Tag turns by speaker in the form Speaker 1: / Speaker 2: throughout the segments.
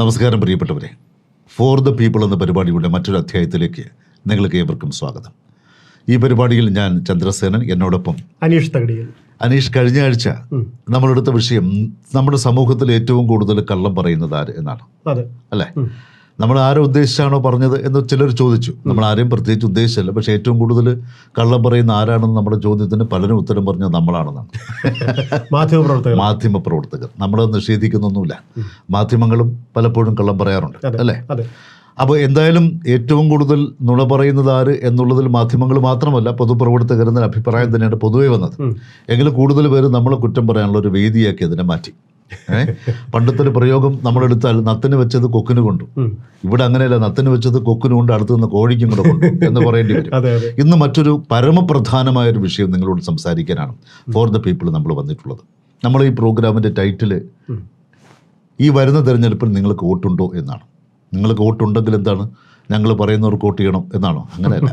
Speaker 1: നമസ്കാരം പ്രിയപ്പെട്ടവരെ for the people എന്ന പരിപാടിയുടെ മറ്റൊരു അധ്യായത്തിലേക്ക് നിങ്ങൾക്ക് ഏവർക്കും സ്വാഗതം ഈ പരിപാടിയിൽ ഞാൻ ചന്ദ്രസേനൻ എന്നോടൊപ്പം അനീഷ് അനീഷ് കഴിഞ്ഞ ആഴ്ച നമ്മളെടുത്ത വിഷയം നമ്മുടെ സമൂഹത്തിൽ ഏറ്റവും കൂടുതൽ കള്ളം പറയുന്നത് ആര് എന്നാണ് അല്ലേ നമ്മൾ ആരെ ഉദ്ദേശിച്ചാണോ പറഞ്ഞത് എന്ന് ചിലർ ചോദിച്ചു നമ്മൾ ആരെയും പ്രത്യേകിച്ച് ഉദ്ദേശിച്ചല്ല പക്ഷേ ഏറ്റവും കൂടുതൽ കള്ളം പറയുന്ന ആരാണെന്ന് നമ്മുടെ ചോദ്യത്തിന് പലരും ഉത്തരം പറഞ്ഞത് നമ്മളാണെന്നാണ്
Speaker 2: മാധ്യമപ്രവർത്തകർ
Speaker 1: മാധ്യമപ്രവർത്തകർ നമ്മൾ നിഷേധിക്കുന്നൊന്നുമില്ല മാധ്യമങ്ങളും പലപ്പോഴും കള്ളം പറയാറുണ്ട് അല്ലേ അപ്പോൾ എന്തായാലും ഏറ്റവും കൂടുതൽ നുണ പറയുന്നത് ആര് എന്നുള്ളതിൽ മാധ്യമങ്ങൾ മാത്രമല്ല പൊതുപ്രവർത്തകർ എന്ന അഭിപ്രായം തന്നെയാണ് പൊതുവേ വന്നത് എങ്കിലും കൂടുതൽ പേര് നമ്മളെ കുറ്റം പറയാനുള്ള ഒരു വേദിയാക്കി അതിനെ മാറ്റി പണ്ടത്തെ ഒരു പ്രയോഗം നമ്മളെടുത്താൽ നത്തിന് വെച്ചത് കൊക്കിന് കൊണ്ടു ഇവിടെ അങ്ങനെയല്ല നത്തിന് വെച്ചത് കൊക്കിന് കൊണ്ട് അടുത്തു നിന്ന് കോഴിക്കും കൂടെ കൊണ്ടു എന്ന് പറയേണ്ടി വരും ഇന്ന് മറ്റൊരു പരമപ്രധാനമായ ഒരു വിഷയം നിങ്ങളോട് സംസാരിക്കാനാണ് ഫോർ ദ പീപ്പിൾ നമ്മൾ വന്നിട്ടുള്ളത് നമ്മൾ ഈ പ്രോഗ്രാമിൻ്റെ ടൈറ്റിൽ ഈ വരുന്ന തിരഞ്ഞെടുപ്പിൽ നിങ്ങൾക്ക് വോട്ടുണ്ടോ എന്നാണ് നിങ്ങൾക്ക് വോട്ടുണ്ടെങ്കിൽ എന്താണ് ഞങ്ങൾ പറയുന്നവർക്ക് വോട്ട് ചെയ്യണം എന്നാണോ അങ്ങനെയല്ല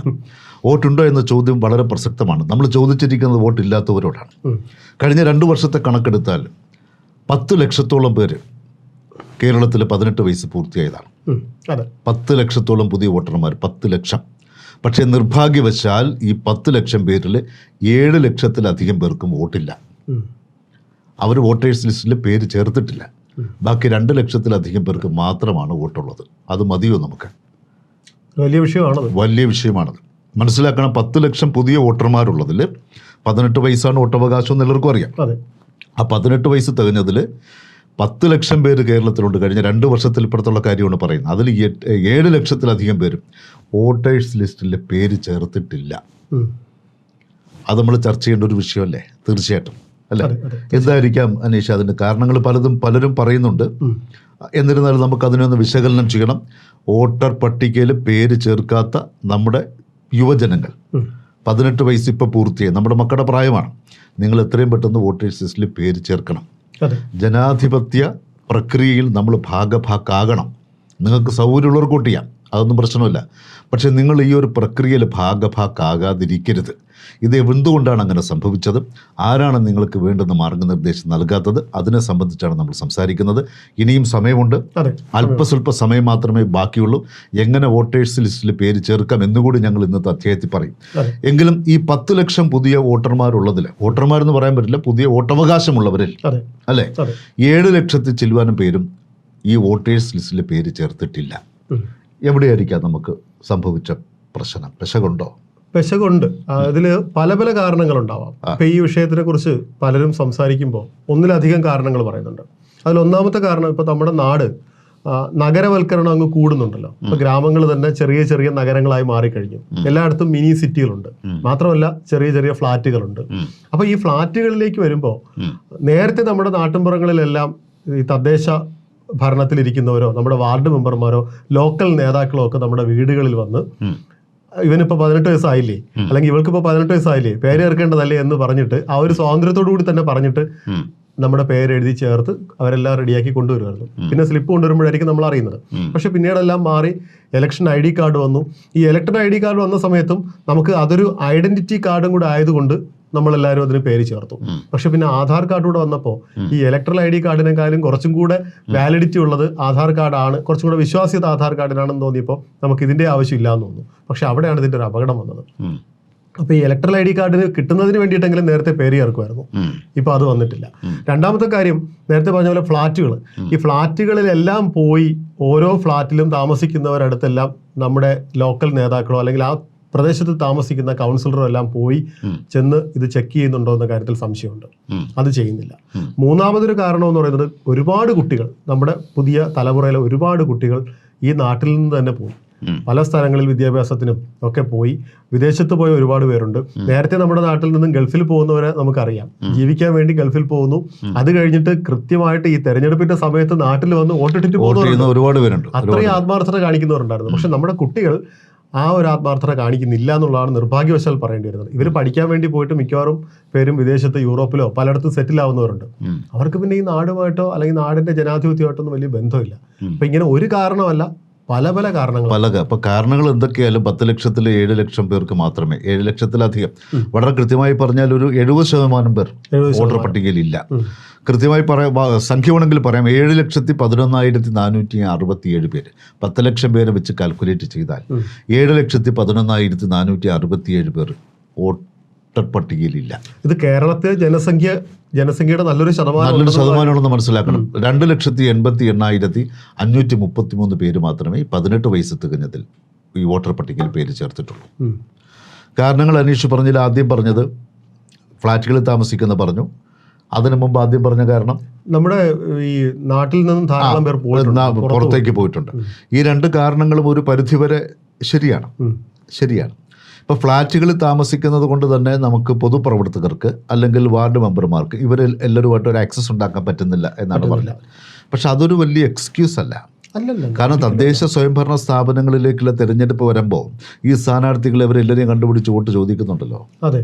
Speaker 1: വോട്ടുണ്ടോ എന്ന ചോദ്യം വളരെ പ്രസക്തമാണ് നമ്മൾ ചോദിച്ചിരിക്കുന്നത് വോട്ടില്ലാത്തവരോടാണ് കഴിഞ്ഞ രണ്ട് വർഷത്തെ കണക്കെടുത്താൽ പത്ത് ലക്ഷത്തോളം പേര് കേരളത്തിൽ പതിനെട്ട് വയസ്സ് പൂർത്തിയായതാണ് പത്ത് ലക്ഷത്തോളം പുതിയ വോട്ടർമാർ പത്ത് ലക്ഷം പക്ഷേ നിർഭാഗ്യവശാൽ ഈ പത്ത് ലക്ഷം പേരിൽ ഏഴ് ലക്ഷത്തിലധികം പേർക്കും വോട്ടില്ല അവർ വോട്ടേഴ്സ് ലിസ്റ്റിൽ പേര് ചേർത്തിട്ടില്ല ബാക്കി രണ്ട് ലക്ഷത്തിലധികം പേർക്ക് മാത്രമാണ് വോട്ടുള്ളത് അത് മതിയോ നമുക്ക്
Speaker 2: വലിയ വിഷയമാണത്
Speaker 1: വലിയ വിഷയമാണത് മനസ്സിലാക്കണം പത്ത് ലക്ഷം പുതിയ വോട്ടർമാരുള്ളതിൽ പതിനെട്ട് വയസ്സാണ് വോട്ടവകാശം എന്ന് എല്ലാവർക്കും അറിയാം ആ പതിനെട്ട് വയസ്സ് തികഞ്ഞതിൽ പത്ത് ലക്ഷം പേര് കേരളത്തിലുണ്ട് കഴിഞ്ഞ രണ്ട് വർഷത്തിൽ ഇപ്പുറത്തുള്ള കാര്യമാണ് പറയുന്നത് അതിൽ ഏഴ് ലക്ഷത്തിലധികം പേരും വോട്ടേഴ്സ് ലിസ്റ്റിലെ പേര് ചേർത്തിട്ടില്ല അത് നമ്മൾ ചർച്ച ചെയ്യേണ്ട ഒരു വിഷയമല്ലേ തീർച്ചയായിട്ടും അല്ല എന്തായിരിക്കാം അനീഷ അതിൻ്റെ കാരണങ്ങൾ പലതും പലരും പറയുന്നുണ്ട് എന്നിരുന്നാലും നമുക്ക് അതിനൊന്ന് വിശകലനം ചെയ്യണം വോട്ടർ പട്ടികയിൽ പേര് ചേർക്കാത്ത നമ്മുടെ യുവജനങ്ങൾ പതിനെട്ട് വയസ്സ് ഇപ്പോൾ പൂർത്തിയായി നമ്മുടെ മക്കളുടെ പ്രായമാണ് നിങ്ങൾ എത്രയും പെട്ടെന്ന് വോട്ടേഴ്സ് ലിസ്റ്റിൽ പേര് ചേർക്കണം ജനാധിപത്യ പ്രക്രിയയിൽ നമ്മൾ ഭാഗഭാക്കാകണം നിങ്ങൾക്ക് സൗകര്യമുള്ളവർക്ക് വോട്ട് ചെയ്യാം അതൊന്നും പ്രശ്നമില്ല പക്ഷേ നിങ്ങൾ ഈ ഒരു പ്രക്രിയയിൽ ഭാഗഭാക്കാകാതിരിക്കരുത് ഇത് എന്തുകൊണ്ടാണ് അങ്ങനെ സംഭവിച്ചത് ആരാണ് നിങ്ങൾക്ക് വേണ്ടുന്ന മാർഗനിർദ്ദേശം നൽകാത്തത് അതിനെ സംബന്ധിച്ചാണ് നമ്മൾ സംസാരിക്കുന്നത് ഇനിയും സമയമുണ്ട് അല്പസ്വല്പ സമയം മാത്രമേ ബാക്കിയുള്ളൂ എങ്ങനെ വോട്ടേഴ്സ് ലിസ്റ്റിൽ പേര് ചേർക്കാം എന്നുകൂടി ഞങ്ങൾ ഇന്നത്തെ അധ്യായത്തിൽ പറയും എങ്കിലും ഈ പത്ത് ലക്ഷം പുതിയ വോട്ടർമാരുള്ളതിൽ വോട്ടർമാരെന്ന് പറയാൻ പറ്റില്ല പുതിയ വോട്ടവകാശമുള്ളവരിൽ അല്ലേ ഏഴ് ലക്ഷത്തിൽ ചെല്ലുവാനും പേരും ഈ വോട്ടേഴ്സ് ലിസ്റ്റിൽ പേര് ചേർത്തിട്ടില്ല എവിടെയായിരിക്കാം നമുക്ക് സംഭവിച്ച പ്രശ്നം പെശകുണ്ടോ
Speaker 2: പെശകുണ്ട് അതിൽ പല പല കാരണങ്ങളുണ്ടാവാം ഇപ്പം ഈ വിഷയത്തിനെ കുറിച്ച് പലരും സംസാരിക്കുമ്പോൾ ഒന്നിലധികം കാരണങ്ങൾ പറയുന്നുണ്ട് അതിൽ ഒന്നാമത്തെ കാരണം ഇപ്പം നമ്മുടെ നാട് നഗരവൽക്കരണം അങ്ങ് കൂടുന്നുണ്ടല്ലോ ഇപ്പൊ ഗ്രാമങ്ങൾ തന്നെ ചെറിയ ചെറിയ നഗരങ്ങളായി മാറിക്കഴിഞ്ഞു എല്ലായിടത്തും മിനി സിറ്റികളുണ്ട് മാത്രമല്ല ചെറിയ ചെറിയ ഫ്ളാറ്റുകളുണ്ട് അപ്പൊ ഈ ഫ്ളാറ്റുകളിലേക്ക് വരുമ്പോൾ നേരത്തെ നമ്മുടെ നാട്ടിൻപുറങ്ങളിലെല്ലാം ഈ തദ്ദേശ ഭരണത്തിലിരിക്കുന്നവരോ നമ്മുടെ വാർഡ് മെമ്പർമാരോ ലോക്കൽ നേതാക്കളോ ഒക്കെ നമ്മുടെ വീടുകളിൽ വന്ന് ഇവനിപ്പോൾ പതിനെട്ട് വയസ്സായില്ലേ അല്ലെങ്കിൽ ഇവൾക്കിപ്പോൾ പതിനെട്ട് വയസ്സായില്ലേ പേര് ചേർക്കേണ്ടതല്ലേ എന്ന് പറഞ്ഞിട്ട് ആ ഒരു സ്വാതന്ത്ര്യത്തോടു കൂടി തന്നെ പറഞ്ഞിട്ട് നമ്മുടെ പേര് എഴുതി ചേർത്ത് അവരെല്ലാം റെഡിയാക്കി കൊണ്ടുവരുമായിരുന്നു പിന്നെ സ്ലിപ്പ് കൊണ്ടുവരുമ്പോഴായിരിക്കും നമ്മൾ അറിയുന്നത് പക്ഷെ പിന്നീടെല്ലാം മാറി ഇലക്ഷൻ ഐ ഡി കാർഡ് വന്നു ഈ ഇലക്ടർ ഐ ഡി കാർഡ് വന്ന സമയത്തും നമുക്ക് അതൊരു ഐഡന്റിറ്റി കാർഡും കൂടെ ആയതുകൊണ്ട് നമ്മളെല്ലാവരും അതിന് പേര് ചേർത്തു പക്ഷെ പിന്നെ ആധാർ കാർഡൂടെ വന്നപ്പോൾ ഈ ഇലക്ട്രൽ ഐ ഡി കാർഡിനെക്കാളും കുറച്ചും കൂടെ വാലിഡിറ്റി ഉള്ളത് ആധാർ കാർഡാണ് കുറച്ചും കൂടെ വിശ്വാസ്യത ആധാർ കാർഡിനാണെന്ന് തോന്നിയപ്പോൾ നമുക്ക് ഇതിന്റെ ആവശ്യമില്ല എന്ന് തോന്നുന്നു പക്ഷെ അവിടെയാണ് ഇതിന്റെ ഒരു അപകടം വന്നത് അപ്പോൾ ഈ ഇലക്ട്രൽ ഐ ഡി കാർഡിന് കിട്ടുന്നതിന് വേണ്ടിയിട്ടെങ്കിലും നേരത്തെ പേര് ചേർക്കുമായിരുന്നു ഇപ്പൊ അത് വന്നിട്ടില്ല രണ്ടാമത്തെ കാര്യം നേരത്തെ പറഞ്ഞ പോലെ ഫ്ലാറ്റുകൾ ഈ ഫ്ലാറ്റുകളിലെല്ലാം പോയി ഓരോ ഫ്ലാറ്റിലും താമസിക്കുന്നവരടുത്തെല്ലാം നമ്മുടെ ലോക്കൽ നേതാക്കളോ അല്ലെങ്കിൽ ആ പ്രദേശത്ത് താമസിക്കുന്ന കൗൺസിലറും എല്ലാം പോയി ചെന്ന് ഇത് ചെക്ക് ചെയ്യുന്നുണ്ടോ എന്ന കാര്യത്തിൽ സംശയമുണ്ട് അത് ചെയ്യുന്നില്ല മൂന്നാമതൊരു കാരണം എന്ന് പറയുന്നത് ഒരുപാട് കുട്ടികൾ നമ്മുടെ പുതിയ തലമുറയിലെ ഒരുപാട് കുട്ടികൾ ഈ നാട്ടിൽ നിന്ന് തന്നെ പോയി പല സ്ഥലങ്ങളിൽ വിദ്യാഭ്യാസത്തിനും ഒക്കെ പോയി വിദേശത്ത് പോയ ഒരുപാട് പേരുണ്ട് നേരത്തെ നമ്മുടെ നാട്ടിൽ നിന്നും ഗൾഫിൽ പോകുന്നവരെ നമുക്കറിയാം ജീവിക്കാൻ വേണ്ടി ഗൾഫിൽ പോകുന്നു അത് കഴിഞ്ഞിട്ട് കൃത്യമായിട്ട് ഈ തെരഞ്ഞെടുപ്പിന്റെ സമയത്ത് നാട്ടിൽ വന്ന് വോട്ടിട്ടിട്ട് പോകുന്നവരുണ്ട് അത്രയും ആത്മാർത്ഥത കാണിക്കുന്നവരുണ്ടായിരുന്നു പക്ഷെ നമ്മുടെ കുട്ടികൾ ആ ഒരു ആത്മാർത്ഥത കാണിക്കുന്നില്ല എന്നുള്ളതാണ് നിർഭാഗ്യവശാൽ പറയേണ്ടി വരുന്നത് ഇവർ പഠിക്കാൻ വേണ്ടി പോയിട്ട് മിക്കവാറും പേരും വിദേശത്ത് യൂറോപ്പിലോ പലയിടത്തും സെറ്റിൽ ആവുന്നവരുണ്ട് അവർക്ക് പിന്നെ ഈ നാടുമായിട്ടോ അല്ലെങ്കിൽ നാടിന്റെ ജനാധിപത്യമായിട്ടോ ഒന്നും വലിയ ബന്ധമില്ല അപ്പൊ ഇങ്ങനെ ഒരു കാരണമല്ല പല പല കാരണങ്ങൾ പല
Speaker 1: അപ്പൊ കാരണങ്ങൾ എന്തൊക്കെയായാലും പത്ത് ലക്ഷത്തിൽ ഏഴ് ലക്ഷം പേർക്ക് മാത്രമേ ഏഴ് ലക്ഷത്തിലധികം വളരെ കൃത്യമായി പറഞ്ഞാൽ ഒരു എഴുപത് ശതമാനം പേർ വോട്ടർ പട്ടികയിൽ ഇല്ല കൃത്യമായി പറയാം സംഖ്യ വേണമെങ്കിൽ പറയാം ഏഴ് ലക്ഷത്തി പതിനൊന്നായിരത്തി നാനൂറ്റി അറുപത്തിയേഴ് പേര് പത്ത് ലക്ഷം പേരെ വെച്ച് കാൽക്കുലേറ്റ് ചെയ്താൽ ഏഴ് ലക്ഷത്തി പതിനൊന്നായിരത്തി നാനൂറ്റി അറുപത്തിയേഴ് പേർ വോട്ട് പട്ടികയിലില്ല
Speaker 2: ഇത് കേരളത്തിലെ ജനസംഖ്യ ജനസംഖ്യയുടെ നല്ലൊരു ശതമാനം നല്ലൊരു
Speaker 1: ശതമാനമാണെന്ന് മനസ്സിലാക്കണം രണ്ട് ലക്ഷത്തി എൺപത്തി എണ്ണായിരത്തി അഞ്ഞൂറ്റി മുപ്പത്തി മൂന്ന് പേര് മാത്രമേ പതിനെട്ട് വയസ്സ് തികഞ്ഞതിൽ ഈ വോട്ടർ പട്ടികയിൽ പേര് ചേർത്തിട്ടുള്ളൂ കാരണങ്ങൾ അന്വേഷിച്ച് പറഞ്ഞതിൽ ആദ്യം പറഞ്ഞത് ഫ്ളാറ്റുകളിൽ താമസിക്കുന്ന പറഞ്ഞു അതിനു മുമ്പ് ആദ്യം പറഞ്ഞ കാരണം
Speaker 2: നമ്മുടെ ഈ നാട്ടിൽ നിന്നും ധാരാളം പേർ
Speaker 1: പുറത്തേക്ക് പോയിട്ടുണ്ട് ഈ രണ്ട് കാരണങ്ങളും ഒരു പരിധിവരെ ശരിയാണ് ശരിയാണ് ഇപ്പോൾ ഫ്ലാറ്റുകളിൽ താമസിക്കുന്നത് കൊണ്ട് തന്നെ നമുക്ക് പൊതുപ്രവർത്തകർക്ക് അല്ലെങ്കിൽ വാർഡ് മെമ്പർമാർക്ക് ഇവർ എല്ലാവരുമായിട്ട് ഒരു ആക്സസ് ഉണ്ടാക്കാൻ പറ്റുന്നില്ല എന്നാണ് പറഞ്ഞത് പക്ഷെ അതൊരു വലിയ എക്സ്ക്യൂസ് അല്ല കാരണം തദ്ദേശ സ്വയംഭരണ സ്ഥാപനങ്ങളിലേക്കുള്ള തെരഞ്ഞെടുപ്പ് വരുമ്പോൾ ഈ സ്ഥാനാർത്ഥികളെ ഇവരെല്ലാവരെയും കണ്ടുപിടിച്ച് വോട്ട് ചോദിക്കുന്നുണ്ടല്ലോ അതെ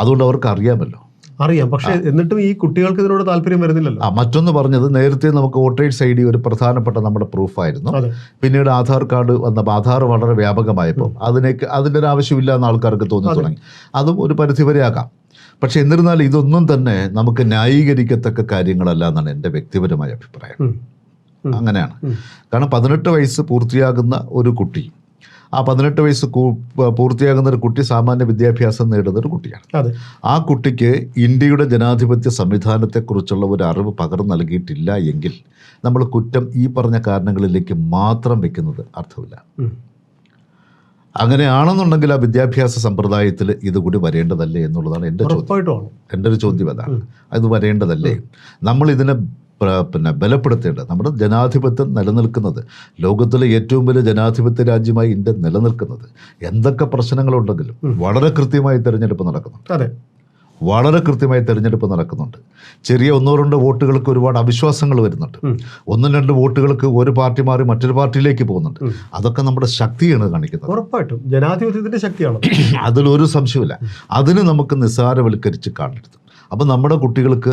Speaker 1: അതുകൊണ്ട് അവർക്ക് അറിയാമല്ലോ
Speaker 2: അറിയാം പക്ഷേ എന്നിട്ടും ഈ കുട്ടികൾക്ക് ഇതിനോട് താല്പര്യം വരുന്നില്ലല്ലോ
Speaker 1: ആ മറ്റൊന്ന് പറഞ്ഞത് നേരത്തെ നമുക്ക് വോട്ടേഴ്സ് ഐ ഡി ഒരു പ്രധാനപ്പെട്ട നമ്മുടെ പ്രൂഫായിരുന്നു പിന്നീട് ആധാർ കാർഡ് വന്നപ്പോൾ ആധാർ വളരെ വ്യാപകമായപ്പോൾ അതിനേക്ക് അതിൻ്റെ ഒരു ആവശ്യമില്ല എന്ന് ആൾക്കാർക്ക് തോന്നി തുടങ്ങി അതും ഒരു വരെ ആകാം പക്ഷെ എന്നിരുന്നാലും ഇതൊന്നും തന്നെ നമുക്ക് ന്യായീകരിക്കത്തക്ക കാര്യങ്ങളല്ല എന്നാണ് എൻ്റെ വ്യക്തിപരമായ അഭിപ്രായം അങ്ങനെയാണ് കാരണം പതിനെട്ട് വയസ്സ് പൂർത്തിയാകുന്ന ഒരു കുട്ടി ആ പതിനെട്ട് വയസ്സ് പൂർത്തിയാകുന്ന ഒരു കുട്ടി സാമാന്യ വിദ്യാഭ്യാസം നേടുന്ന ഒരു കുട്ടിയാണ് ആ കുട്ടിക്ക് ഇന്ത്യയുടെ ജനാധിപത്യ സംവിധാനത്തെക്കുറിച്ചുള്ള ഒരു അറിവ് പകർന്നു നൽകിയിട്ടില്ല എങ്കിൽ നമ്മൾ കുറ്റം ഈ പറഞ്ഞ കാരണങ്ങളിലേക്ക് മാത്രം വെക്കുന്നത് അർത്ഥമില്ല അങ്ങനെയാണെന്നുണ്ടെങ്കിൽ ആ വിദ്യാഭ്യാസ സമ്പ്രദായത്തിൽ ഇതുകൂടി വരേണ്ടതല്ലേ എന്നുള്ളതാണ് എൻ്റെ ചോദ്യം എൻ്റെ ഒരു ചോദ്യം അതാണ് അത് വരേണ്ടതല്ലേ നമ്മൾ ഇതിനെ പിന്നെ ബലപ്പെടുത്തേണ്ടത് നമ്മുടെ ജനാധിപത്യം നിലനിൽക്കുന്നത് ലോകത്തിലെ ഏറ്റവും വലിയ ജനാധിപത്യ രാജ്യമായി ഇന്ത്യ നിലനിൽക്കുന്നത് എന്തൊക്കെ പ്രശ്നങ്ങളുണ്ടെങ്കിലും വളരെ കൃത്യമായി തിരഞ്ഞെടുപ്പ് നടക്കുന്നുണ്ട് അതെ വളരെ കൃത്യമായി തെരഞ്ഞെടുപ്പ് നടക്കുന്നുണ്ട് ചെറിയ ഒന്നോ രണ്ടോ വോട്ടുകൾക്ക് ഒരുപാട് അവിശ്വാസങ്ങൾ വരുന്നുണ്ട് ഒന്നും രണ്ട് വോട്ടുകൾക്ക് ഒരു പാർട്ടി മാറി മറ്റൊരു പാർട്ടിയിലേക്ക് പോകുന്നുണ്ട് അതൊക്കെ നമ്മുടെ ശക്തിയാണ് കാണിക്കുന്നത്
Speaker 2: ഉറപ്പായിട്ടും ജനാധിപത്യത്തിന്റെ ശക്തിയാണ്
Speaker 1: അതിലൊരു സംശയമില്ല അതിന് നമുക്ക് നിസ്സാരവൽക്കരിച്ച് കാണരുത് അപ്പോൾ നമ്മുടെ കുട്ടികൾക്ക്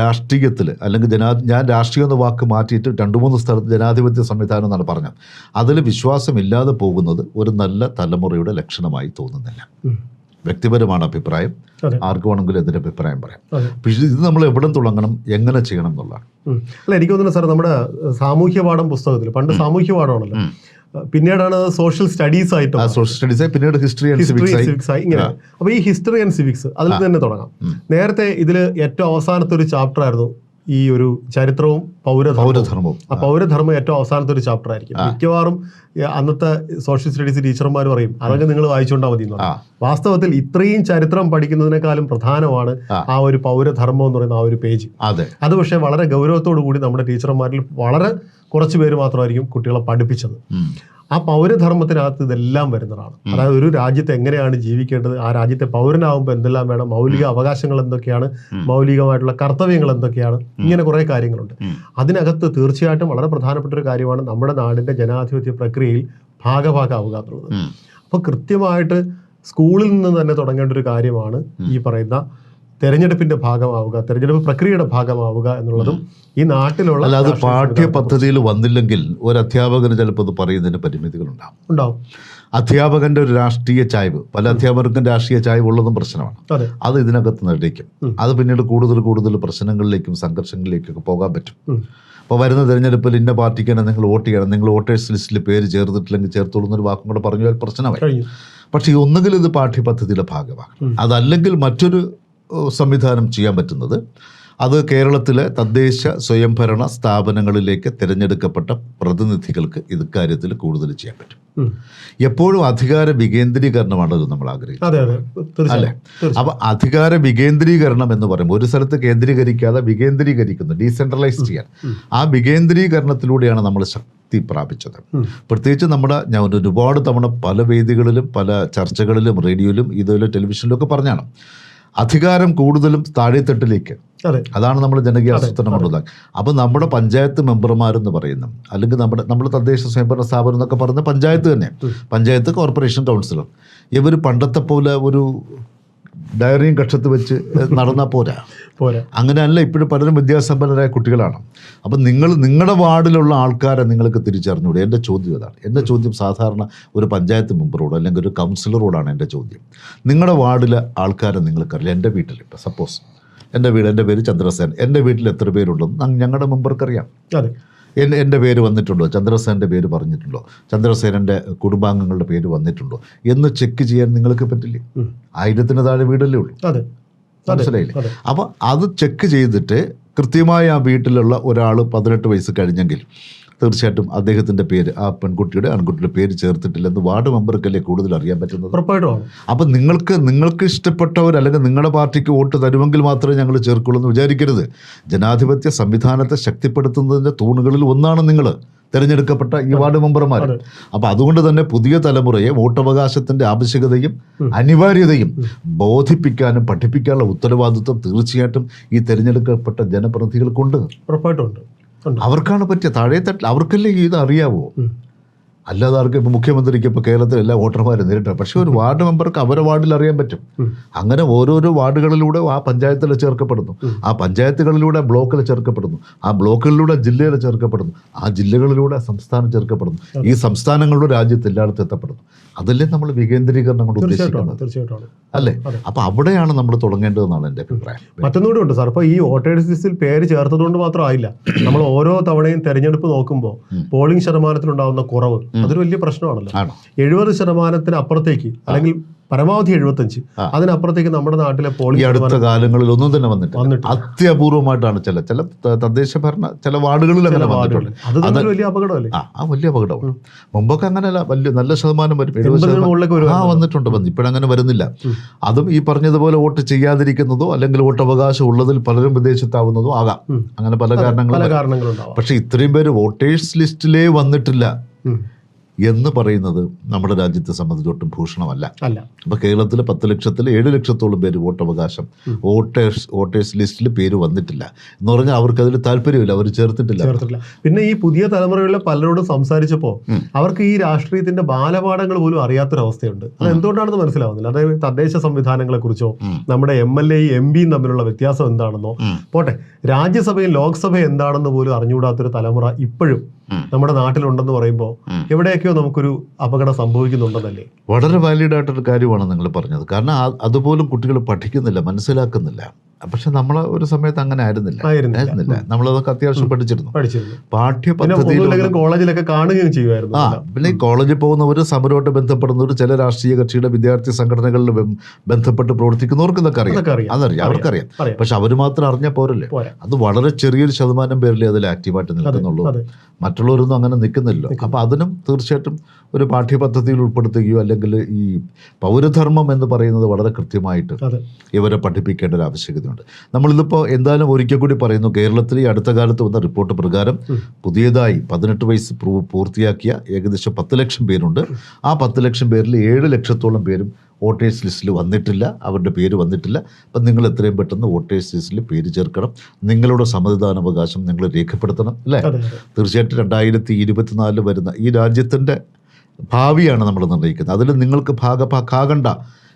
Speaker 1: രാഷ്ട്രീയത്തിൽ അല്ലെങ്കിൽ ജനാ ഞാൻ രാഷ്ട്രീയം എന്ന വാക്ക് മാറ്റിയിട്ട് രണ്ട് മൂന്ന് സ്ഥലത്ത് ജനാധിപത്യ സംവിധാനം എന്നാണ് പറഞ്ഞത് അതിൽ വിശ്വാസമില്ലാതെ പോകുന്നത് ഒരു നല്ല തലമുറയുടെ ലക്ഷണമായി തോന്നുന്നില്ല വ്യക്തിപരമാണ് അഭിപ്രായം ആർക്ക് വേണമെങ്കിലും എതിരെ അഭിപ്രായം പറയാം പക്ഷെ ഇത് നമ്മൾ എവിടെ തുടങ്ങണം എങ്ങനെ ചെയ്യണം എന്നുള്ളതാണ്
Speaker 2: അല്ല എനിക്ക് തോന്നുന്നു സാർ നമ്മുടെ സാമൂഹ്യ പാഠം പുസ്തകത്തിൽ പണ്ട് സാമൂഹ്യ പാഠമാണല്ലോ പിന്നീടാണ് സോഷ്യൽ സ്റ്റഡീസ് ആയിട്ട്
Speaker 1: സോഷ്യൽ സ്റ്റഡീസ് പിന്നീട് ഹിസ്റ്ററി ആൻഡ് സിവിക്സ് ആയി ഇങ്ങനെ
Speaker 2: അപ്പോൾ ഈ ഹിസ്റ്ററി ആൻഡ് സിവിക്സ് അതിൽ തന്നെ തുടങ്ങാം നേരത്തെ ഇതിൽ ഏറ്റവും അവസാനത്തെ ഒരു ചാപ്റ്റർ ആയിരുന്നു ഈ ഒരു ചരിത്രവും പൗരധർമ്മവും ആ പൗരധർമ്മം ഏറ്റവും അവസാനത്തെ ഒരു ചാപ്റ്റർ ആയിരിക്കും മിക്കവാറും അന്നത്തെ സോഷ്യൽ സ്റ്റഡീസ് ടീച്ചർമാർ പറയും അതൊക്കെ നിങ്ങൾ വായിച്ചുകൊണ്ടാൽ മതി വാസ്തവത്തിൽ ഇത്രയും ചരിത്രം പഠിക്കുന്നതിനേക്കാളും പ്രധാനമാണ് ആ ഒരു പൗരധർമ്മം എന്ന് പറയുന്ന ആ ഒരു പേജ് അത് പക്ഷേ വളരെ ഗൗരവത്തോടു കൂടി നമ്മുടെ ടീച്ചർമാരിൽ വളരെ കുറച്ച് പേര് മാത്രമായിരിക്കും കുട്ടികളെ പഠിപ്പിച്ചത് ആ പൗരധർമ്മത്തിനകത്ത് ഇതെല്ലാം വരുന്നതാണ് അതായത് ഒരു രാജ്യത്ത് എങ്ങനെയാണ് ജീവിക്കേണ്ടത് ആ രാജ്യത്തെ പൗരനാകുമ്പോൾ എന്തെല്ലാം വേണം മൗലിക അവകാശങ്ങൾ എന്തൊക്കെയാണ് മൗലികമായിട്ടുള്ള കർത്തവ്യങ്ങൾ എന്തൊക്കെയാണ് ഇങ്ങനെ കുറേ കാര്യങ്ങളുണ്ട് അതിനകത്ത് തീർച്ചയായിട്ടും വളരെ പ്രധാനപ്പെട്ട ഒരു കാര്യമാണ് നമ്മുടെ നാടിന്റെ ജനാധിപത്യ പ്രക്രിയയിൽ ഭാഗഭാഗാവുക എന്നുള്ളത് അപ്പോൾ കൃത്യമായിട്ട് സ്കൂളിൽ നിന്ന് തന്നെ തുടങ്ങേണ്ട ഒരു കാര്യമാണ് ഈ പറയുന്ന തെരഞ്ഞെടുപ്പിന്റെ ഭാഗമാവുക തെരഞ്ഞെടുപ്പ് പ്രക്രിയയുടെ ഭാഗമാവുക എന്നുള്ളതും
Speaker 1: ഈ നാട്ടിലുള്ള അല്ല അത് പാഠ്യ പദ്ധതിയിൽ വന്നില്ലെങ്കിൽ ഒരു അധ്യാപകന് ചിലപ്പോൾ അത് പറയുന്നതിന് പരിമിതികളുണ്ടാവും ഉണ്ടാവും അധ്യാപകന്റെ ഒരു രാഷ്ട്രീയ ചായ്വ് പല അധ്യാപകർക്കും രാഷ്ട്രീയ ചായ്വ് ഉള്ളതും പ്രശ്നമാണ് അത് ഇതിനകത്ത് നിർണ്ണയിക്കും അത് പിന്നീട് കൂടുതൽ കൂടുതൽ പ്രശ്നങ്ങളിലേക്കും സംഘർഷങ്ങളിലേക്കൊക്കെ പോകാൻ പറ്റും അപ്പോൾ വരുന്ന തിരഞ്ഞെടുപ്പിൽ ഇന്ന പാർട്ടിക്കാണ് നിങ്ങൾ വോട്ട് ചെയ്യണം നിങ്ങൾ വോട്ടേഴ്സ് ലിസ്റ്റിൽ പേര് ചേർത്തിട്ടില്ലെങ്കിൽ ചേർത്തോളൂ ഒരു വാക്കും കൂടെ പറഞ്ഞാൽ പ്രശ്നമായി പക്ഷേ ഒന്നുകിൽ ഇത് പാഠ്യപദ്ധതിയുടെ ഭാഗമാണ് അതല്ലെങ്കിൽ മറ്റൊരു സംവിധാനം ചെയ്യാൻ പറ്റുന്നത് അത് കേരളത്തിലെ തദ്ദേശ സ്വയംഭരണ സ്ഥാപനങ്ങളിലേക്ക് തിരഞ്ഞെടുക്കപ്പെട്ട പ്രതിനിധികൾക്ക് ഇത് കാര്യത്തിൽ കൂടുതൽ ചെയ്യാൻ പറ്റും എപ്പോഴും അധികാര വികേന്ദ്രീകരണമാണ് നമ്മൾ
Speaker 2: ആഗ്രഹിക്കുന്നത് അല്ലേ
Speaker 1: അപ്പൊ അധികാര വികേന്ദ്രീകരണം എന്ന് പറയുമ്പോൾ ഒരു സ്ഥലത്ത് കേന്ദ്രീകരിക്കാതെ വികേന്ദ്രീകരിക്കുന്നു ഡീസെൻട്രലൈസ് ചെയ്യാൻ ആ വികേന്ദ്രീകരണത്തിലൂടെയാണ് നമ്മൾ ശക്തി പ്രാപിച്ചത് പ്രത്യേകിച്ച് നമ്മുടെ ഞാൻ ഒരുപാട് തവണ പല വേദികളിലും പല ചർച്ചകളിലും റേഡിയോയിലും ഇതുപോലെ ടെലിവിഷനിലും ഒക്കെ പറഞ്ഞാണ് അധികാരം കൂടുതലും താഴെത്തട്ടിലേക്ക് അതാണ് നമ്മൾ ജനകീയ ആസൂത്രണം കൊണ്ടുവന്നത് അപ്പോൾ നമ്മുടെ പഞ്ചായത്ത് മെമ്പർമാരെന്ന് പറയുന്ന അല്ലെങ്കിൽ നമ്മുടെ നമ്മൾ തദ്ദേശ സ്വയംഭരണ സ്ഥാപനം എന്നൊക്കെ പറയുന്ന പഞ്ചായത്ത് തന്നെ പഞ്ചായത്ത് കോർപ്പറേഷൻ കൗൺസിലർ ഇവർ പണ്ടത്തെ പോലെ ഒരു ഡയറിയും കക്ഷത്ത് വെച്ച് നടന്നാൽ പോരാ പോരാ അങ്ങനെയല്ല ഇപ്പോഴും പലരും വിദ്യാസമ്പന്നരായ കുട്ടികളാണ് അപ്പം നിങ്ങൾ നിങ്ങളുടെ വാർഡിലുള്ള ആൾക്കാരെ നിങ്ങൾക്ക് തിരിച്ചറിഞ്ഞൂടെ എൻ്റെ ചോദ്യം അതാണ് എൻ്റെ ചോദ്യം സാധാരണ ഒരു പഞ്ചായത്ത് മെമ്പറോട് അല്ലെങ്കിൽ ഒരു കൗൺസിലറോടാണ് എൻ്റെ ചോദ്യം നിങ്ങളുടെ വാർഡിലെ ആൾക്കാരെ നിങ്ങൾക്കറിയില്ല എൻ്റെ വീട്ടിൽ ഇപ്പം സപ്പോസ് എൻ്റെ വീട് എൻ്റെ പേര് ചന്ദ്രസേൻ എൻ്റെ വീട്ടിൽ എത്ര പേരുണ്ടെന്ന് ഞങ്ങളുടെ മെമ്പർക്കറിയാം അതെ എൻ്റെ എൻ്റെ പേര് വന്നിട്ടുണ്ടോ ചന്ദ്രസേനൻ്റെ പേര് പറഞ്ഞിട്ടുണ്ടോ ചന്ദ്രസേനൻ്റെ കുടുംബാംഗങ്ങളുടെ പേര് വന്നിട്ടുണ്ടോ എന്ന് ചെക്ക് ചെയ്യാൻ നിങ്ങൾക്ക് പറ്റില്ലേ ആയിരത്തിന് താഴെ വീടല്ലേ ഉള്ളൂ മനസ്സിലായില്ലേ അപ്പോൾ അത് ചെക്ക് ചെയ്തിട്ട് കൃത്യമായി ആ വീട്ടിലുള്ള ഒരാൾ പതിനെട്ട് വയസ്സ് കഴിഞ്ഞെങ്കിൽ തീർച്ചയായിട്ടും അദ്ദേഹത്തിൻ്റെ പേര് ആ പെൺകുട്ടിയുടെ ആൺകുട്ടിയുടെ പേര് ചേർത്തിട്ടില്ലെന്ന് വാർഡ് മെമ്പർക്കല്ലേ കൂടുതൽ അറിയാൻ പറ്റുന്നത് ഉറപ്പായിട്ടും അപ്പം നിങ്ങൾക്ക് നിങ്ങൾക്ക് ഇഷ്ടപ്പെട്ടവർ അല്ലെങ്കിൽ നിങ്ങളുടെ പാർട്ടിക്ക് വോട്ട് തരുമെങ്കിൽ മാത്രമേ ഞങ്ങൾ ചേർക്കുള്ളൂ എന്ന് വിചാരിക്കരുത് ജനാധിപത്യ സംവിധാനത്തെ ശക്തിപ്പെടുത്തുന്നതിൻ്റെ തൂണുകളിൽ ഒന്നാണ് നിങ്ങൾ തിരഞ്ഞെടുക്കപ്പെട്ട ഈ വാർഡ് മെമ്പർമാർ അപ്പോൾ അതുകൊണ്ട് തന്നെ പുതിയ തലമുറയെ വോട്ടവകാശത്തിൻ്റെ ആവശ്യകതയും അനിവാര്യതയും ബോധിപ്പിക്കാനും പഠിപ്പിക്കാനുള്ള ഉത്തരവാദിത്വം തീർച്ചയായിട്ടും ഈ തിരഞ്ഞെടുക്കപ്പെട്ട ജനപ്രതിനിധികൾക്കുണ്ട് ഉറപ്പായിട്ടുണ്ട് അവർക്കാണ് പറ്റിയ താഴെ തട്ടിൽ അവർക്കല്ലേ ഇത് അറിയാവോ അല്ലാതെ ആർക്കും ഇപ്പോൾ മുഖ്യമന്ത്രിക്ക് ഇപ്പൊ കേരളത്തിൽ എല്ലാ വോട്ടർമാരും നേരിട്ട് പക്ഷേ ഒരു വാർഡ് മെമ്പർക്ക് അവരെ വാർഡിൽ അറിയാൻ പറ്റും അങ്ങനെ ഓരോരോ വാർഡുകളിലൂടെ ആ പഞ്ചായത്തിൽ ചേർക്കപ്പെടുന്നു ആ പഞ്ചായത്തുകളിലൂടെ ബ്ലോക്കിൽ ചേർക്കപ്പെടുന്നു ആ ബ്ലോക്കുകളിലൂടെ ജില്ലയിൽ ചേർക്കപ്പെടുന്നു ആ ജില്ലകളിലൂടെ സംസ്ഥാനം ചേർക്കപ്പെടുന്നു ഈ സംസ്ഥാനങ്ങളുടെ രാജ്യത്ത് എല്ലായിടത്തും എത്തപ്പെടുന്നു അതല്ലേ നമ്മൾ വികേന്ദ്രീകരണം കൊണ്ട്
Speaker 2: ഉദ്ദേശിക്കുന്നത്
Speaker 1: അല്ലേ അപ്പോൾ അവിടെയാണ് നമ്മൾ തുടങ്ങേണ്ടതെന്നാണ് എൻ്റെ അഭിപ്രായം
Speaker 2: മറ്റൊന്നുകൂടി ഉണ്ട് സാർ ഇപ്പോൾ ഈ വോട്ടേഴ്സ് ലിസ്റ്റിൽ പേര് ചേർത്തതുകൊണ്ട് മാത്രമായില്ല നമ്മൾ ഓരോ തവണയും തെരഞ്ഞെടുപ്പ് നോക്കുമ്പോൾ പോളിംഗ് ശതമാനത്തിലുണ്ടാവുന്ന കുറവ് അതൊരു വലിയ പ്രശ്നമാണല്ലോ എഴുപത് ശതമാനത്തിന് അപ്പുറത്തേക്ക് അല്ലെങ്കിൽ പരമാവധി എഴുപത്തഞ്ച് അതിനപ്പുറത്തേക്ക് നമ്മുടെ നാട്ടിലെ പോളിംഗ്
Speaker 1: അടുത്ത കാലങ്ങളിൽ ഒന്നും തന്നെ വന്നിട്ട് അത്യപൂർവമായിട്ടാണ് ചില ചില തദ്ദേശ ഭരണ ചില വാർഡുകളിൽ അങ്ങനെ വന്നിട്ടുണ്ട്
Speaker 2: വലിയ അപകടമല്ലേ ആ
Speaker 1: വലിയ അപകടമാണ് മുമ്പൊക്കെ അങ്ങനെയല്ല വലിയ നല്ല ശതമാനം
Speaker 2: വരും ആ വന്നിട്ടുണ്ട് വന്നു
Speaker 1: ഇപ്പോഴങ്ങനെ വരുന്നില്ല അതും ഈ പറഞ്ഞതുപോലെ വോട്ട് ചെയ്യാതിരിക്കുന്നതോ അല്ലെങ്കിൽ അവകാശം ഉള്ളതിൽ പലരും വിദേശത്താവുന്നതോ ആകാം അങ്ങനെ പല കാരണങ്ങളും പക്ഷെ ഇത്രയും പേര് വോട്ടേഴ്സ് ലിസ്റ്റിലേ വന്നിട്ടില്ല എന്ന് പറയുന്നത് നമ്മുടെ രാജ്യത്തെ സംബന്ധിച്ചൊട്ടും ഭൂഷണമല്ല അപ്പൊ അപ്പോൾ കേരളത്തിൽ പത്ത് ലക്ഷത്തിൽ ഏഴ് ലക്ഷത്തോളം പേര് വോട്ടവകാശം വോട്ടേഴ്സ് വോട്ടേഴ്സ് ലിസ്റ്റിൽ പേര് വന്നിട്ടില്ല എന്ന് പറഞ്ഞാൽ അവർക്ക് അതിൽ താല്പര്യമില്ല അവർ ചേർത്തിട്ടില്ല ചേർത്തിട്ടില്ല
Speaker 2: പിന്നെ ഈ പുതിയ തലമുറയിലെ പലരോടും സംസാരിച്ചപ്പോൾ അവർക്ക് ഈ രാഷ്ട്രീയത്തിന്റെ ബാലപാഠങ്ങൾ പോലും അറിയാത്തൊരവസ്ഥയുണ്ട് അത് എന്തുകൊണ്ടാണെന്ന് മനസ്സിലാവുന്നില്ല അതായത് തദ്ദേശ സംവിധാനങ്ങളെ കുറിച്ചോ നമ്മുടെ എം എൽ എയും എം പിയും തമ്മിലുള്ള വ്യത്യാസം എന്താണെന്നോ പോട്ടെ രാജ്യസഭയും ലോക്സഭയും എന്താണെന്ന് പോലും അറിഞ്ഞുകൂടാത്തൊരു തലമുറ ഇപ്പോഴും നമ്മുടെ നാട്ടിലുണ്ടെന്ന് പറയുമ്പോൾ എവിടെയൊക്കെയോ നമുക്കൊരു അപകടം സംഭവിക്കുന്നുണ്ടെന്നല്ലേ
Speaker 1: വളരെ വാലിഡ് ആയിട്ടൊരു കാര്യമാണ് നിങ്ങൾ പറഞ്ഞത് കാരണം അതുപോലും കുട്ടികൾ പഠിക്കുന്നില്ല മനസ്സിലാക്കുന്നില്ല പക്ഷെ നമ്മൾ ഒരു സമയത്ത് അങ്ങനെ ആയിരുന്നില്ല ആയിരുന്നില്ല നമ്മളതൊക്കെ അത്യാവശ്യം പഠിച്ചിരുന്നു പാഠ്യപദ്ധതിയിൽ
Speaker 2: കോളേജിലൊക്കെ കാണുകയും ചെയ്യുമായിരുന്നു ആ
Speaker 1: പിന്നെ കോളേജിൽ പോകുന്നവർ സമരമായിട്ട് ബന്ധപ്പെടുന്നവർ ചില രാഷ്ട്രീയ കക്ഷിയുടെ വിദ്യാർത്ഥി സംഘടനകളിൽ ബന്ധപ്പെട്ട് പ്രവർത്തിക്കുന്നവർക്ക് ഇതൊക്കെ അറിയാം അതറിയാം അവർക്കറിയാം പക്ഷെ അവർ മാത്രം അറിഞ്ഞ പോരല്ലേ അത് വളരെ ചെറിയൊരു ശതമാനം പേരിലേ അതിൽ ആക്റ്റീവായിട്ട് നിൽക്കുന്നുള്ളൂ മറ്റുള്ളവരൊന്നും അങ്ങനെ നിൽക്കുന്നില്ല അപ്പോൾ അതിനും തീർച്ചയായിട്ടും ഒരു പാഠ്യപദ്ധതിയിൽ ഉൾപ്പെടുത്തുകയോ അല്ലെങ്കിൽ ഈ പൗരധർമ്മം എന്ന് പറയുന്നത് വളരെ കൃത്യമായിട്ട് ഇവരെ പഠിപ്പിക്കേണ്ട ഒരു ആവശ്യകത സാധ്യതയുണ്ട് നമ്മളിതിപ്പോൾ എന്തായാലും ഒരിക്കൽ കൂടി പറയുന്നു കേരളത്തിൽ ഈ അടുത്ത കാലത്ത് വന്ന റിപ്പോർട്ട് പ്രകാരം പുതിയതായി പതിനെട്ട് വയസ്സ് പ്രൂവ് പൂർത്തിയാക്കിയ ഏകദേശം പത്ത് ലക്ഷം പേരുണ്ട് ആ പത്ത് ലക്ഷം പേരിൽ ഏഴ് ലക്ഷത്തോളം പേരും വോട്ടേഴ്സ് ലിസ്റ്റിൽ വന്നിട്ടില്ല അവരുടെ പേര് വന്നിട്ടില്ല അപ്പം നിങ്ങൾ എത്രയും പെട്ടെന്ന് വോട്ടേഴ്സ് ലിസ്റ്റിൽ പേര് ചേർക്കണം നിങ്ങളുടെ സമ്മതിദാനാവകാശം നിങ്ങൾ രേഖപ്പെടുത്തണം അല്ലേ തീർച്ചയായിട്ടും രണ്ടായിരത്തി ഇരുപത്തിനാലിൽ വരുന്ന ഈ രാജ്യത്തിൻ്റെ ഭാവിയാണ് നമ്മൾ നിർണ്ണയിക്കുന്നത് അതിൽ നിങ്ങൾക്ക് ഭാഗഭാക്കാകണ്ട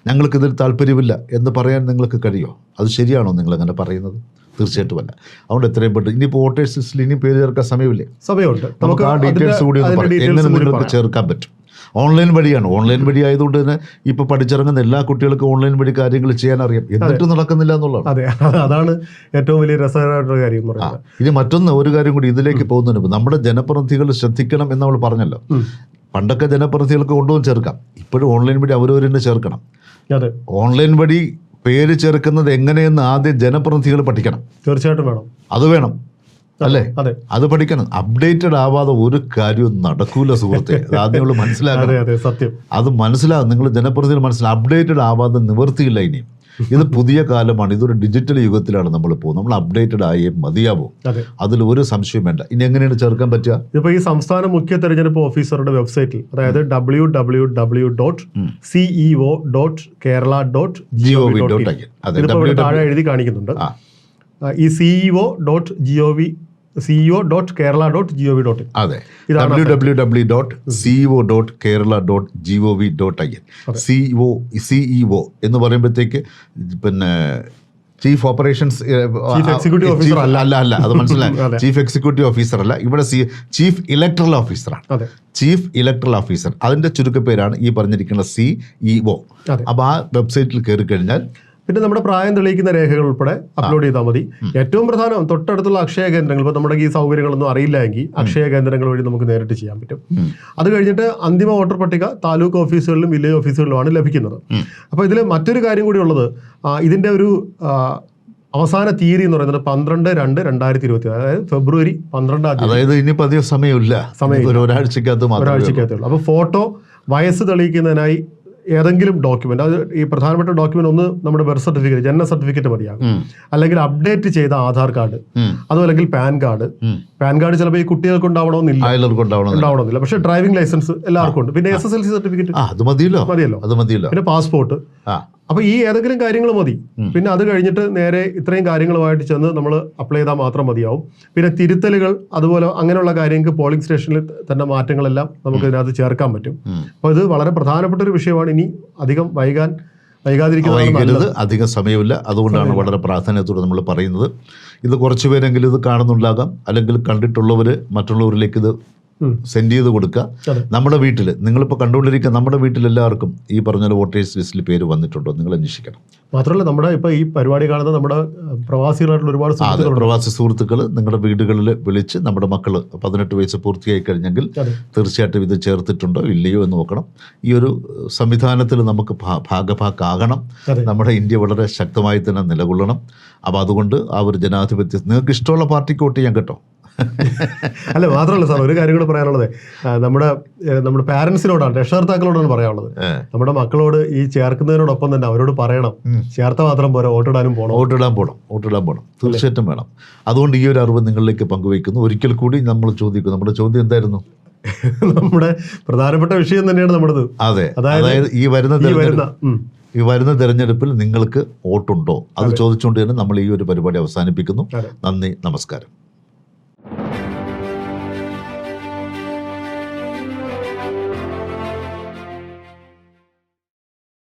Speaker 1: ഞങ്ങൾക്കിതിൽ താല്പര്യമില്ല എന്ന് പറയാൻ നിങ്ങൾക്ക് കഴിയുമോ അത് ശരിയാണോ നിങ്ങൾ അങ്ങനെ പറയുന്നത് തീർച്ചയായിട്ടും അല്ല അതുകൊണ്ട് എത്രയും പെട്ടെന്ന് ഇനിയിപ്പോൾ വോട്ടേഴ്സ് ലിസ്റ്റിൽ ഇനി പേര് ചേർക്കാൻ സമയമില്ലേ സമയമുണ്ട് നമുക്ക് ആ ഡീറ്റെയിൽസ് കൂടി ഒന്ന് പറഞ്ഞു നിങ്ങൾക്ക് ചേർക്കാൻ പറ്റും ഓൺലൈൻ വഴിയാണ് ഓൺലൈൻ വഴി ആയതുകൊണ്ട് തന്നെ ഇപ്പോൾ പഠിച്ചിറങ്ങുന്ന എല്ലാ കുട്ടികൾക്കും ഓൺലൈൻ വഴി കാര്യങ്ങൾ ചെയ്യാൻ അറിയാം എന്നിട്ട് നടക്കുന്നില്ല എന്നുള്ളതാണ്
Speaker 2: അതെ അതാണ് ഏറ്റവും വലിയ രസകരമായിട്ടുള്ള കാര്യം
Speaker 1: ഇനി മറ്റൊന്ന് ഒരു കാര്യം കൂടി ഇതിലേക്ക് പോകുന്നതിന് മുമ്പ് നമ്മുടെ ജനപ്രതിനിധികൾ ശ്രദ്ധിക്കണം എന്ന് നമ്മൾ പറഞ്ഞല്ലോ പണ്ടൊക്കെ ജനപ്രതിനിധികൾക്ക് കൊണ്ടുപോകും ചേർക്കാം ഇപ്പോഴും ഓൺലൈൻ വഴി അവരവരെന്നെ ചേർക്കണം ഓൺലൈൻ വഴി പേര് ചേർക്കുന്നത് എങ്ങനെയെന്ന് ആദ്യം ജനപ്രതിനിധികൾ പഠിക്കണം തീർച്ചയായിട്ടും വേണം അത് വേണം അല്ലേ അതെ അത് പഠിക്കണം അപ്ഡേറ്റഡ് ആവാതെ ഒരു കാര്യവും നടക്കൂല സുഹൃത്തെ ആദ്യം മനസ്സിലാക്കണം സത്യം അത് മനസ്സിലാകും നിങ്ങൾ ജനപ്രതിനിധികൾ മനസ്സിലാക്കും അപ്ഡേറ്റഡ് ആവാതെ നിവർത്തിയില്ല ഇനിയും ഇത് പുതിയ കാലമാണ് ഇതൊരു ഡിജിറ്റൽ യുഗത്തിലാണ് നമ്മൾ പോകുന്നത് നമ്മൾ അപ്ഡേറ്റഡ് ആയേ മതിയാവും അതിൽ ഒരു സംശയം വേണ്ട ഇനി എങ്ങനെയാണ് ചേർക്കാൻ പറ്റുക
Speaker 2: ഇപ്പൊ ഈ സംസ്ഥാന മുഖ്യ തെരഞ്ഞെടുപ്പ് ഓഫീസറുടെ വെബ്സൈറ്റിൽ അതായത് W W W dot CEO dot Kerala dot G O V dot താഴെ എഴുതി കാണിക്കുന്നുണ്ട് ഈ CEO dot G O V CEO dot Kerala dot G O V dot
Speaker 1: അതെ W W W dot CEO dot Kerala dot G O V dot I N CEO CEO എന്ന് പറയുമ്പോഴത്തേക്ക് പിന്നെ chief operations
Speaker 2: executive officer അല്ല അല്ല
Speaker 1: അല്ല അത് മനസ്സിലായി ചീഫ് എക്സിക്യൂട്ടീവ് ഓഫീസർ അല്ല ഇവിടെ സി ചീഫ് ഇലക്ട്രൽ ഓഫീസറാണ് ചീഫ് ഇലക്ട്രൽ ഓഫീസർ അതിൻ്റെ ചുരുക്കപ്പേരാണ് ഈ പറഞ്ഞിരിക്കുന്ന സി ഇ ഒ അപ്പോൾ ആ വെബ്സൈറ്റിൽ കയറി കഴിഞ്ഞാൽ
Speaker 2: പിന്നെ നമ്മുടെ പ്രായം തെളിയിക്കുന്ന രേഖകൾ ഉൾപ്പെടെ അപ്ലോഡ് ചെയ്താൽ മതി ഏറ്റവും പ്രധാനം തൊട്ടടുത്തുള്ള അക്ഷയ കേന്ദ്രങ്ങൾ ഇപ്പൊ നമ്മുടെ ഈ സൗകര്യങ്ങളൊന്നും അറിയില്ലെങ്കിൽ അക്ഷയ കേന്ദ്രങ്ങൾ വഴി നമുക്ക് നേരിട്ട് ചെയ്യാൻ പറ്റും അത് കഴിഞ്ഞിട്ട് അന്തിമ വോട്ടർ പട്ടിക താലൂക്ക് ഓഫീസുകളിലും വില്ലേജ് ഓഫീസുകളിലുമാണ് ലഭിക്കുന്നത് അപ്പോൾ ഇതിൽ മറ്റൊരു കാര്യം കൂടി ഉള്ളത് ഇതിന്റെ ഒരു അവസാന തീയതി എന്ന് പറയുന്നത് പന്ത്രണ്ട് രണ്ട് രണ്ടായിരത്തി ഇരുപത്തി അതായത് ഫെബ്രുവരി പന്ത്രണ്ടാം
Speaker 1: തീയതി ഇനി സമയമില്ല സമയം ഒരാഴ്ചക്കകത്ത് ഒരാഴ്ചക്കകത്തുള്ളൂ
Speaker 2: അപ്പോൾ ഫോട്ടോ വയസ്സ് തെളിയിക്കുന്നതിനായി ഏതെങ്കിലും ഡോക്യുമെന്റ് അത് ഈ പ്രധാനപ്പെട്ട ഡോക്യുമെന്റ് ഒന്ന് നമ്മുടെ ബർത്ത് സർട്ടിഫിക്കറ്റ് ജനന സർട്ടിഫിക്കറ്റ് മതിയാകും അല്ലെങ്കിൽ അപ്ഡേറ്റ് ചെയ്ത ആധാർ കാർഡ് അതുമല്ലെങ്കിൽ പാൻ കാർഡ് പാൻ കാർഡ് ചിലപ്പോൾ ഈ കുട്ടികൾക്ക് ഉണ്ടാവണമെന്നില്ല ഉണ്ടാവണമെന്നില്ല പക്ഷേ ഡ്രൈവിംഗ് ലൈസൻസ് എല്ലാവർക്കും ഉണ്ട് പിന്നെ S S L C certificate
Speaker 1: മതിയല്ലോ പിന്നെ
Speaker 2: പാസ്പോർട്ട് അപ്പൊ ഈ ഏതെങ്കിലും കാര്യങ്ങൾ മതി പിന്നെ അത് കഴിഞ്ഞിട്ട് നേരെ ഇത്രയും കാര്യങ്ങളുമായിട്ട് ചെന്ന് നമ്മൾ അപ്ലൈ ചെയ്താൽ മാത്രം മതിയാവും പിന്നെ തിരുത്തലുകൾ അതുപോലെ അങ്ങനെയുള്ള കാര്യങ്ങൾക്ക് പോളിംഗ് സ്റ്റേഷനിൽ തന്നെ മാറ്റങ്ങളെല്ലാം നമുക്ക് ഇതിനകത്ത് ചേർക്കാൻ പറ്റും അപ്പോൾ ഇത് വളരെ പ്രധാനപ്പെട്ട ഒരു വിഷയമാണ് ഇനി അധികം വൈകാൻ വൈകാതിരിക്കുന്നത്
Speaker 1: അധിക സമയമില്ല അതുകൊണ്ടാണ് വളരെ പ്രാധാന്യത്തോടെ നമ്മൾ പറയുന്നത് ഇത് കുറച്ചുപേരെങ്കിലും പേരെങ്കിലും ഇത് കാണുന്നുണ്ടാകാം അല്ലെങ്കിൽ കണ്ടിട്ടുള്ളവർ മറ്റുള്ളവരിലേക്ക് ഇത് സെൻഡ് ചെയ്ത് കൊടുക്കുക നമ്മുടെ വീട്ടിൽ നിങ്ങളിപ്പോൾ കണ്ടുകൊണ്ടിരിക്കുക നമ്മുടെ വീട്ടിൽ എല്ലാവർക്കും ഈ പറഞ്ഞ വോട്ടേഴ്സ് ലിസ്റ്റിൽ പേര് വന്നിട്ടുണ്ടോ നിങ്ങൾ അന്വേഷിക്കണം
Speaker 2: മാത്രമല്ല നമ്മുടെ ഇപ്പോൾ ഈ പരിപാടി കാണുന്ന നമ്മുടെ പ്രവാസികളായിട്ടുള്ള ഒരുപാട് അതെ
Speaker 1: പ്രവാസി സുഹൃത്തുക്കൾ നിങ്ങളുടെ വീടുകളിൽ വിളിച്ച് നമ്മുടെ മക്കൾ പതിനെട്ട് വയസ്സ് പൂർത്തിയായി കഴിഞ്ഞെങ്കിൽ തീർച്ചയായിട്ടും ഇത് ചേർത്തിട്ടുണ്ടോ ഇല്ലയോ എന്ന് നോക്കണം ഈ ഒരു സംവിധാനത്തിൽ നമുക്ക് ഭാഗഭാക്കാകണം നമ്മുടെ ഇന്ത്യ വളരെ ശക്തമായി തന്നെ നിലകൊള്ളണം അപ്പോൾ അതുകൊണ്ട് ആ ഒരു ജനാധിപത്യ നിങ്ങൾക്ക് ഇഷ്ടമുള്ള പാർട്ടിക്ക് വോട്ട് ചെയ്യാൻ കേട്ടോ
Speaker 2: അല്ല മാത്രമല്ല സാർ ഒരു കാര്യം കൂടെ പറയാനുള്ളത് നമ്മുടെ നമ്മുടെ പാരന്റ്സിനോടാണ് രക്ഷകർത്താക്കളോടാണ് പറയാനുള്ളത് നമ്മുടെ മക്കളോട് ഈ ചേർക്കുന്നതിനോടൊപ്പം തന്നെ അവരോട് പറയണം ചേർത്ത മാത്രം പോരാ വോട്ടിടാനും പോകണം
Speaker 1: വോട്ടിടാൻ പോകണം വോട്ടിടാൻ പോകണം തീർച്ചയായിട്ടും വേണം അതുകൊണ്ട് ഈ ഒരു അറിവ് നിങ്ങളിലേക്ക് പങ്കുവയ്ക്കുന്നു ഒരിക്കൽ കൂടി നമ്മൾ ചോദിക്കുന്നു നമ്മുടെ ചോദ്യം എന്തായിരുന്നു
Speaker 2: നമ്മുടെ പ്രധാനപ്പെട്ട വിഷയം തന്നെയാണ് നമ്മുടെ
Speaker 1: അതെ അതായത് ഈ വരുന്ന ഈ വരുന്ന തെരഞ്ഞെടുപ്പിൽ നിങ്ങൾക്ക് വോട്ടുണ്ടോ അത് ചോദിച്ചുകൊണ്ട് തന്നെ നമ്മൾ ഈ ഒരു പരിപാടി അവസാനിപ്പിക്കുന്നു നന്ദി നമസ്കാരം